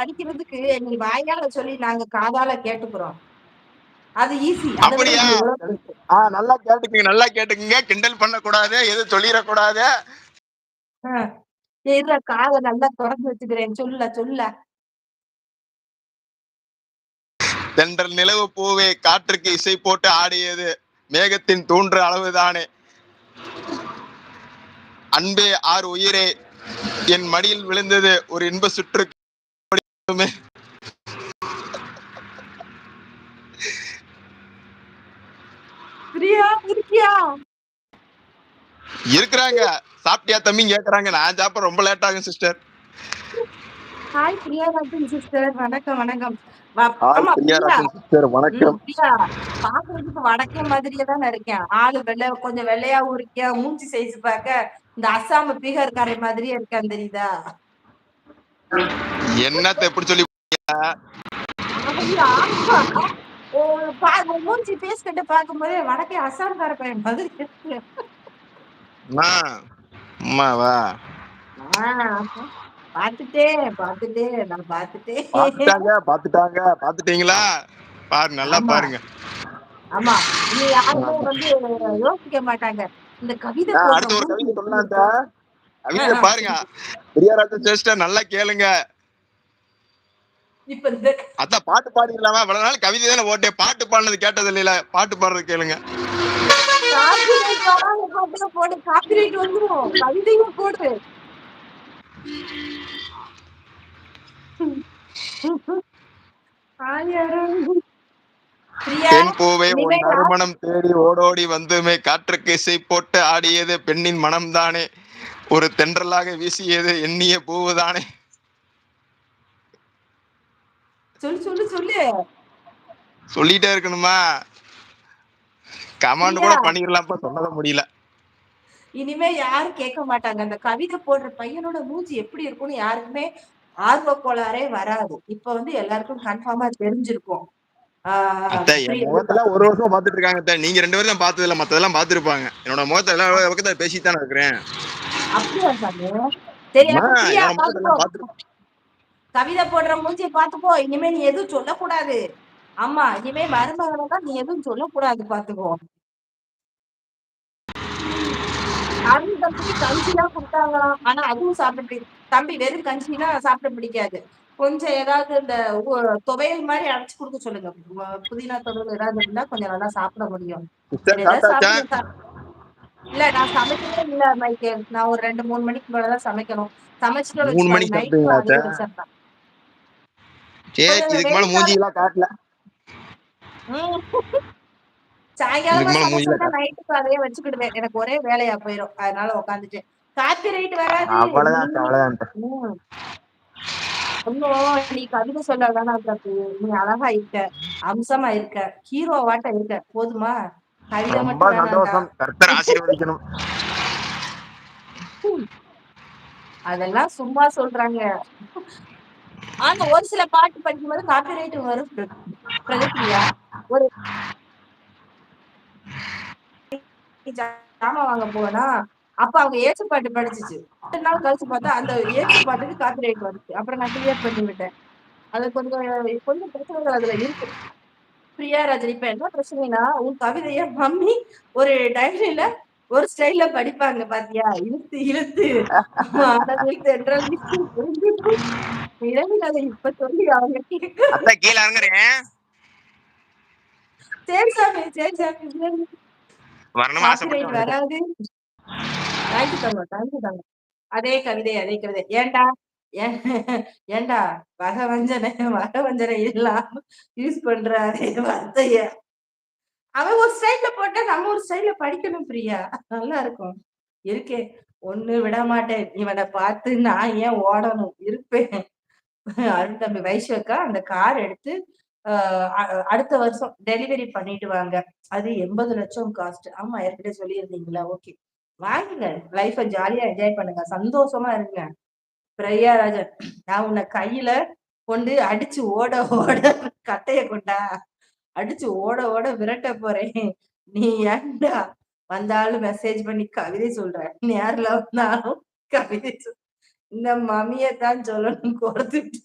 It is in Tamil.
படிக்கிறதுக்கு நீ வாயால சொல்லி நாங்க காதால கேட்டுக்கிறோம். அது ஈஸி அப்படியா? ஆ நல்லா கேட்டுக்குங்க நல்லா கேட்டுக்குங்க. கிண்டல் பண்ண கூடாது எதுவும் சொல்லிடக்கூடாது இருற காதை நல்லா திறந்து வச்சுக்கிறேன் சொல்ல சொல்ல. தென்றல் நிலவு பூவே காற்றுக்கு இசை போட்டு ஆடியது. மேகத்தின் தூன்ற அளவுதானே. அன்பே ஆறு உயிரே என் மடியில் விழுந்தது ஒரு இன்ப சுற்று இருக்கிறாங்க. சாப்பிட்டியா தம்பி? கேக்குறாங்க. நான் சாப்பிட ரொம்ப லேட் ஆகும் sister hi Priya Rajan sister வணக்கம் வணக்கம். பாக்குறதுக்கு வடக்கே மாதிரியே தான் இருக்கேன் ஆளு வெள்ளை கொஞ்சம் வெள்ளையாவும் இருக்கேன் மூஞ்சி சைஸ் பார்க்க இந்த அஸ்ஸாம பீகார்காரை மாதிரியே இருக்கான் தெரியுதா? என்னத்த எப்படி சொல்லி மூஞ்சி பேஸ் கட்டு பார்க்கும்போது வடக்கே அஸ்ஸாம்கார பையன் இருக்கு அம்மாவா பாத்துட்டேன் பாத்துட்டேன் நான் பாத்துட்டேன் பாத்துட்டாங்க பாத்துட்டாங்க பாத்துட்டீங்களா பாரு நல்லா பாருங்க. ஆமா. நீ யாருமே வந்து யோசிக்க மாட்டாங்க. இந்த கவிதை அடுத்த ஒரு கவிதை சொல்லலாம் கவிதை பாருங்க. பிரியாராஜ சிஸ்டர் நல்லா கேளுங்க. இப்ப இந்த அதான் பாட்டு பாடிக்கலாமா இவ்வளவு நாள் கவிதை தானே ஓட்டே பாட்டு பாடினது கேட்டது இல்லையில. பாட்டு பாடுறது கேளுங்க. நறுமணம் தேடி ஓடோடி வந்துமே. காற்றுக்கு இசை போட்டு ஆடியது பெண்ணின் மனம்தானே. ஒரு தென்றலாக வீசியது எண்ணிய பூவுதானே சொல்லு சொல்லு சொல்லு. சொல்லிட்டே இருக்கணுமா? கமாண்ட் கூட பண்ணிடலாம்ப்பா சொன்னத முடியல. இனிமே யாரும் கேட்க மாட்டாங்க. அந்த கவிதை போடுற பையனோட மூஞ்சி எப்படி இருக்கும்னு யாருக்குமே ஆர்வ கோளாறே வராது. இப்ப வந்து எல்லாருக்கும் கன்ஃபார்மா தெரிஞ்சிருக்கும். ஒரு வருஷம் பாத்துட்டு இருக்காங்க நீங்க ரெண்டு பேரும் தான் பார்த்தது இல்ல மத்ததெல்லாம் பாத்துருப்பாங்க என்னோட முகத்தை எல்லா பக்கத்துல பேசிட்டு தானே இருக்கிறேன். அப்படியா சாமி? கவிதை போடுற மூஞ்சிய பாத்துக்கோ இனிமே நீ எதுவும் சொல்லக்கூடாது. ஆமா இனிமே மருமகளை தான் நீ எதுவும் சொல்லக்கூடாது பாத்துக்கோ அருண் தம்பிக்கு கஞ்சி எல்லாம் கொடுத்தாங்களாம். ஆனா அதுவும் சாப்பிட தம்பி வெறும் கஞ்சிலாம் சாப்பிட பிடிக்காது. கொஞ்சம் ஏதாவது இந்த துவையல் மாதிரி அரைச்சு கொடுக்க சொல்லுங்க. புதினா துவையல் ஏதாவது இருந்தா கொஞ்சம் நல்லா சாப்பிட முடியும். இல்ல நான் சமைக்கவே இல்ல மைக்கேல் நான் ஒரு ரெண்டு மூணு மணிக்கு மேலதான் சமைக்கணும். சமைச்சிட்டு சாயங்காலம் நைட்டுக்கு அதையே வச்சுக்கிடுவேன். எனக்கு ஒரே வேலையா போயிரும். அதனால உட்காந்துட்டு காப்பி ரைட் வராது நீ கவிதை சொல்ல வேணாம் நீ அழகா இருக்க அம்சமா இருக்க ஹீரோ வாட்ட இருக்க போதுமா? கவிதை மட்டும் அதெல்லாம் சும்மா சொல்றாங்க. ஆனா ஒரு சில பாட்டு படிக்கும்போது காப்பி ரைட் வரும். பிரகத்தியா ஒரு ஜாமா வாங்க போனா அப்ப அவங்க ஏற்று பாட்டு படிச்சிச்சு. ரெண்டு நாள் கழிச்சு பார்த்தா அந்த ஏற்று பாட்டுக்கு காப்பி ரைட் வந்துச்சு அப்புறம் நான் கிளியர் பண்ணி விட்டேன் அது கொஞ்சம் கொஞ்சம் பிரச்சனைகள் அதுல இருக்கு. பிரியா ராஜன் இப்ப என்ன பிரச்சனைனா உன் கவிதைய மம்மி ஒரு டைரியில ஒரு ஸ்டைல்ல படிப்பாங்க பாத்தியா? இழுத்து இழுத்து. என்றால் இரவில் அதை இப்ப சொல்லி அவங்க சரி சாமி சரி சாமி. வராது. தேங்க்யூ தங்க தேங்க்யூ தங்க அதே கவிதை அதே கவிதை. ஏண்டா ஏண்டா வகவஞ்சனை வகவஞ்சனை இல்லாம யூஸ் பண்ற அதே வார்த்தைய அவன் ஒரு ஸ்டைல்ல போட்டா நம்ம ஒரு ஸ்டைல்ல படிக்கணும் பிரியா. நல்லா இருக்கும். இருக்கே. ஒண்ணு விட மாட்டேன். இவனை பார்த்து நான் ஏன் ஓடணும்? இருப்பேன். அருண் தம்பி வைஷ்வக்கா அந்த கார் எடுத்து அடுத்த வருஷம் டெலிவரி பண்ணிட்டு வாங்க. அது எண்பது லட்சம் காஸ்ட் ஆமா ஏற்கனவே சொல்லியிருந்தீங்களா? ஓகே வாங்குங்க. லைஃப ஜாலியா என்ஜாய் பண்ணுங்க. சந்தோஷமா இருங்க. பிரியாராஜன் நான் உன்னை கையில கொண்டு அடிச்சு ஓட ஓட கட்டைய கொண்டா அடிச்சு ஓட ஓட விரட்ட போறேன். நீ ஏன்டா வந்தாலும் மெசேஜ் பண்ணி கவிதை சொல்ற? நேர்ல வந்தாலும் கவிதை சொல். இந்த மமியத்தான் சொல்லணும் கொடுத்துட்டு